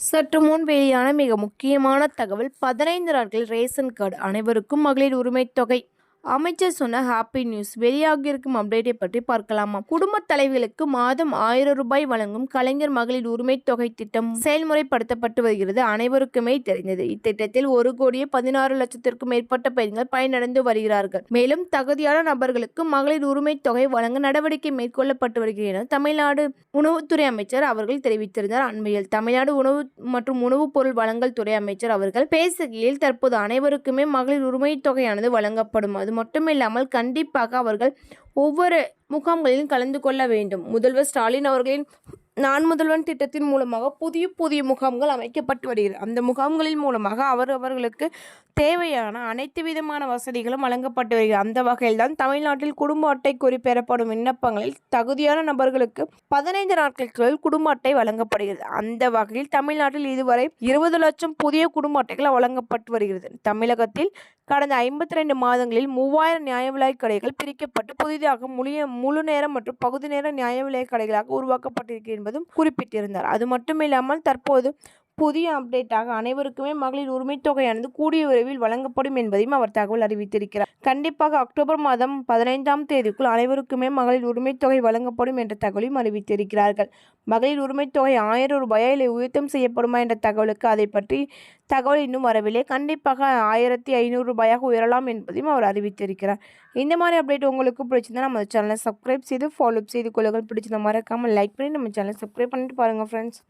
சற்று முன் வெளியான மிக முக்கியமான தகவல் பதினைந்து நாட்கள் ரேஷன் கார்டு அனைவருக்கும் மகளிர் உரிமைத் தொகை. அமைச்சர் சொன்ன ஹாப்பி நியூஸ் வெளியாகியிருக்கும் அப்டேட்டை பற்றி பார்க்கலாமா? குடும்ப தலைவிகளுக்கு மாதம் ஆயிரம் ரூபாய் வழங்கும் கலைஞர் மகளிர் உரிமை தொகை திட்டம் செயல்முறைப்படுத்தப்பட்டு வருகிறது. அனைவருக்குமே தெரிந்தது. இத்திட்டத்தில் ஒரு கோடியே பதினாறு லட்சத்திற்கும் மேற்பட்ட பெண்கள் பயனடைந்து வருகிறார்கள். மேலும் தகுதியான நபர்களுக்கு மகளிர் உரிமை தொகை வழங்க நடவடிக்கை மேற்கொள்ளப்பட்டு வருகிறது என தமிழ்நாடு உணவுத்துறை அமைச்சர் அவர்கள் தெரிவித்திருந்தார். அண்மையில் தமிழ்நாடு உணவு மற்றும் உணவுப் பொருள் வழங்கல் துறை அமைச்சர் அவர்கள் பேசுகையில் தற்போது அனைவருக்குமே மகளிர் உரிமை தொகையானது வழங்கப்படும். அது மட்டுமில்லாமல் கண்டிப்பாக அவர்கள் ஒவ்வொரு முகாம்களிலும் கலந்து கொள்ள வேண்டும். முதல்வர் ஸ்டாலின் அவர்களின் நான் முதல்வன் திட்டத்தின் மூலமாக புதிய புதிய முகாம்கள் அமைக்கப்பட்டு வருகிறது. அந்த முகாம்களின் மூலமாக அவர் அவர்களுக்கு தேவையான அனைத்து விதமான வசதிகளும் வழங்கப்பட்டு வருகிறது. அந்த வகையில் தான் தமிழ்நாட்டில் குடும்ப அட்டை கோரி பெறப்படும் விண்ணப்பங்களில் தகுதியான நபர்களுக்கு பதினைந்து நாட்களுக்குள் குடும்ப அட்டை வழங்கப்படுகிறது. அந்த வகையில் தமிழ்நாட்டில் இதுவரை இருபது லட்சம் புதிய குடும்ப அட்டைகள் வழங்கப்பட்டு வருகிறது. தமிழகத்தில் கடந்த ஐம்பத்தி ரெண்டு மாதங்களில் மூவாயிரம் நியாய விலைக் கடைகள் பிரிக்கப்பட்டு புதிதாக முழிய முழு நேரம் மற்றும் பகுதி நேர நியாய விலைக் கடைகளாக உருவாக்கப்பட்டிருக்கிறது என்பதும் குறிப்பிட்டிருந்தார். அது மட்டுமில்லாமல் தற்போது புதிய அப்டேட்டாக அனைவருக்குமே மகளிர் உரிமைத் தொகையானது கூடிய விரைவில் வழங்கப்படும் என்பதையும் அவர் தகவல் அறிவித்திருக்கிறார். கண்டிப்பாக அக்டோபர் மாதம் பதினைந்தாம் தேதிக்குள் அனைவருக்குமே மகளிர் உரிமைத் தொகை வழங்கப்படும் என்ற தகவலையும் அறிவித்திருக்கிறார்கள். மகளிர் உரிமைத் தொகை ஆயிரம் ரூபாயா இல்லை உயர்த்தம் செய்யப்படுமா என்ற தகவலுக்கு அதை பற்றி தகவல் இன்னும் வரவில்லை. கண்டிப்பாக ஆயிரத்தி ஐநூறு ரூபாயாக உயரலாம் என்பதையும் அவர் அறிவித்திருக்கிறார். இந்த மாதிரி அப்டேட் உங்களுக்கு பிடிச்சிருந்தா நம்ம சேனலை சப்ஸ்கிரைப் செய்து ஃபாலோ செய்து கொள்ளுங்கள். பிடிச்சிருந்த மறக்காமல் லைக் பண்ணி நம்ம சேனலை சப்ஸ்கிரைப் பண்ணிட்டு பாருங்கள் ஃப்ரெண்ட்ஸ்